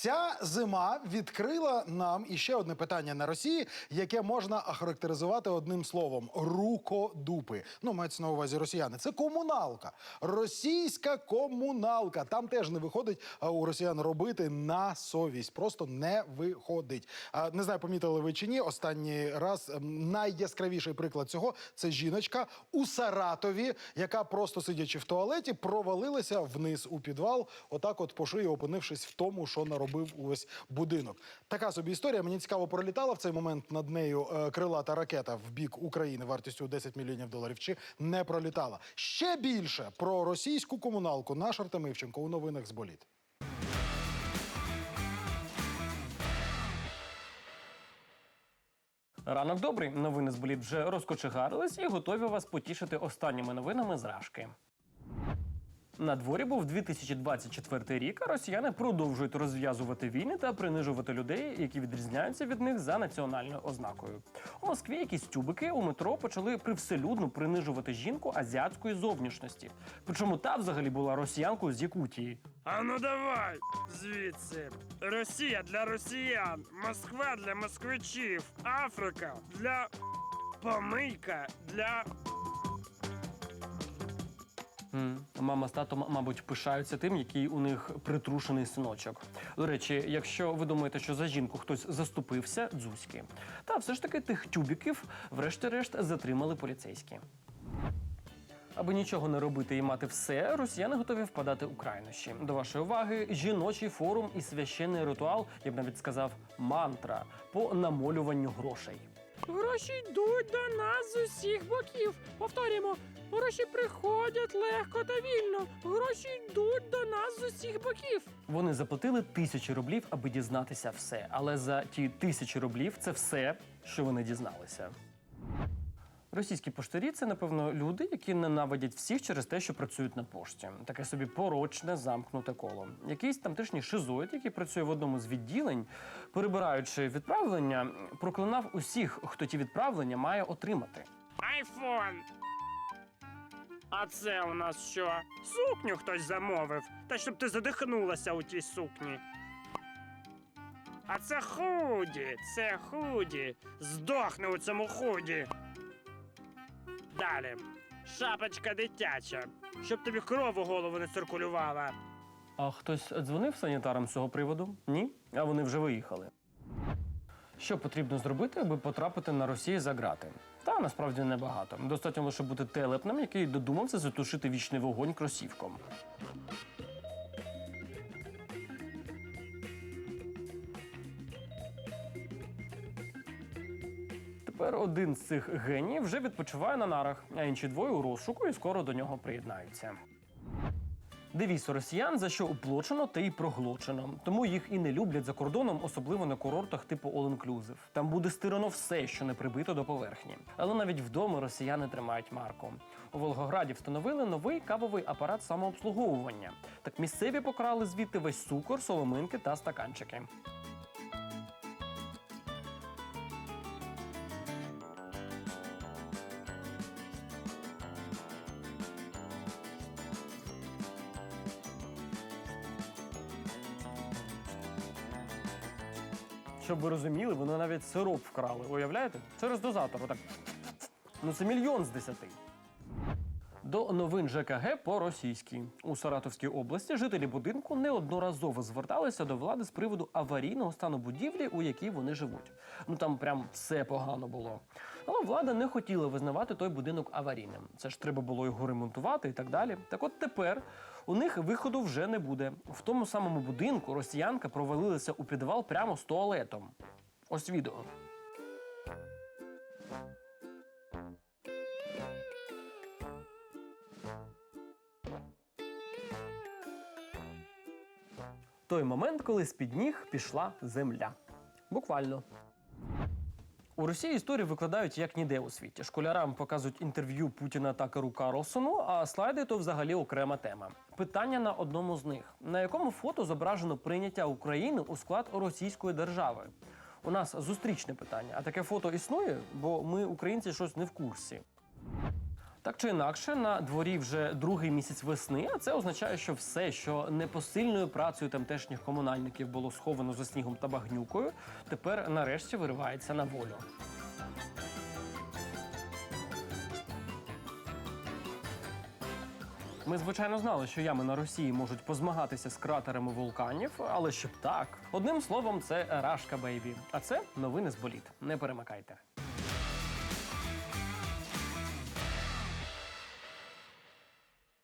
Ця зима відкрила нам іще одне питання на Росії, яке можна охарактеризувати одним словом: рукодупи. Ну, мається на увазі росіяни. Це комуналка. Російська комуналка. Там теж не виходить у росіян робити на совість. Просто не виходить. А, не знаю, помітили ви чи ні. Останній раз ем, найяскравіший приклад цього це жіночка у Саратові, яка просто сидячи в туалеті, провалилася вниз у підвал, отак, от по шиї, опинившись в тому, що наробив увесь будинок. Така собі історія. Мені цікаво пролітала в цей момент над нею е, крилата ракета в бік України вартістю 10 мільйонів доларів. Чи не пролітала? Ще більше про російську комуналку наш Артем Івченко у новинах з боліт. Ранок добрий. Новини з боліт вже розкочегарились і готові вас потішити останніми новинами з Рашки. На дворі був 2024 рік, а росіяни продовжують розв'язувати війни та принижувати людей, які відрізняються від них за національною ознакою. У Москві якісь тюбики у метро почали привселюдно принижувати жінку азіатської зовнішності. Причому та взагалі була росіянкою з Якутії. А ну давай звідси. Росія для росіян, Москва для москвичів, Африка для помийка для. Мама з татом, мабуть, пишаються тим, який у них притрушений синочок. До речі, якщо ви думаєте, що за жінку хтось заступився, дзузьки. Та все ж таки тих тюбіків, врешті-решт, затримали поліцейські. Аби нічого не робити і мати все, росіяни готові впадати у крайнощі. До вашої уваги, жіночий форум і священний ритуал, я б навіть сказав, мантра по намолюванню грошей. Гроші йдуть до нас з усіх боків. Повторюємо, гроші приходять легко та вільно. Гроші йдуть до нас з усіх боків. Вони заплатили тисячі рублів, аби дізнатися все. Але за ті тисячі рублів це все, що вони дізналися. Російські поштарі це, напевно, люди, які ненавидять всіх через те, що працюють на пошті. Таке собі порочне замкнуте коло. Якийсь тамтешній шизоїд, який працює в одному з відділень, перебираючи відправлення, проклинав усіх, хто ті відправлення має отримати. Айфон. А це у нас що? Сукню хтось замовив. Та щоб ти задихнулася у тій сукні. А це худі, це худі. Здохни у цьому худі. Далі. Шапочка дитяча. Щоб тобі кров у голову не циркулювала. А хтось дзвонив санітарам з цього приводу? Ні? А вони вже виїхали. Що потрібно зробити, аби потрапити на Росію за грати? Та насправді небагато. Достатньо лише бути телепним, який додумався затушити вічний вогонь кросівком. Тепер один з цих геніїв вже відпочиває на нарах, а інші двоє у розшуку і скоро до нього приєднаються. Девіз росіян за що уплочено, те й проглочено. Тому їх і не люблять за кордоном, особливо на курортах типу All Inclusive. Там буде стирано все, що не прибито до поверхні. Але навіть вдома росіяни тримають марку. У Волгограді встановили новий кавовий апарат самообслуговування. Так місцеві покрали звідти весь цукор, соломинки та стаканчики. Щоб ви розуміли, вони навіть сироп вкрали. Уявляєте? Через дозатор. Отак. Ну це мільйон з десяти. До новин ЖКГ по російській у Саратовській області жителі будинку неодноразово зверталися до влади з приводу аварійного стану будівлі, у якій вони живуть. Ну там прям все погано було. Але влада не хотіла визнавати той будинок аварійним. Це ж треба було його ремонтувати і так далі. Так от тепер у них виходу вже не буде. В тому самому будинку росіянка провалилася у підвал прямо з туалетом. Ось відео. Той момент, коли з-під ніг пішла земля. Буквально. У Росії історію викладають як ніде у світі. Школярам показують інтерв'ю Путіна та Кару Карлсону, а слайди то взагалі окрема тема. Питання на одному з них: на якому фото зображено прийняття України у склад російської держави? У нас зустрічне питання. А таке фото існує, бо ми, українці, щось не в курсі. Так чи інакше, на дворі вже другий місяць весни, а це означає, що все, що непосильною працею тамтешніх комунальників було сховано за снігом та багнюкою, тепер нарешті виривається на волю. Ми, звичайно, знали, що ями на Росії можуть позмагатися з кратерами вулканів, але щоб так. Одним словом, це рашка бейбі. А це новини з боліт. Не перемикайте.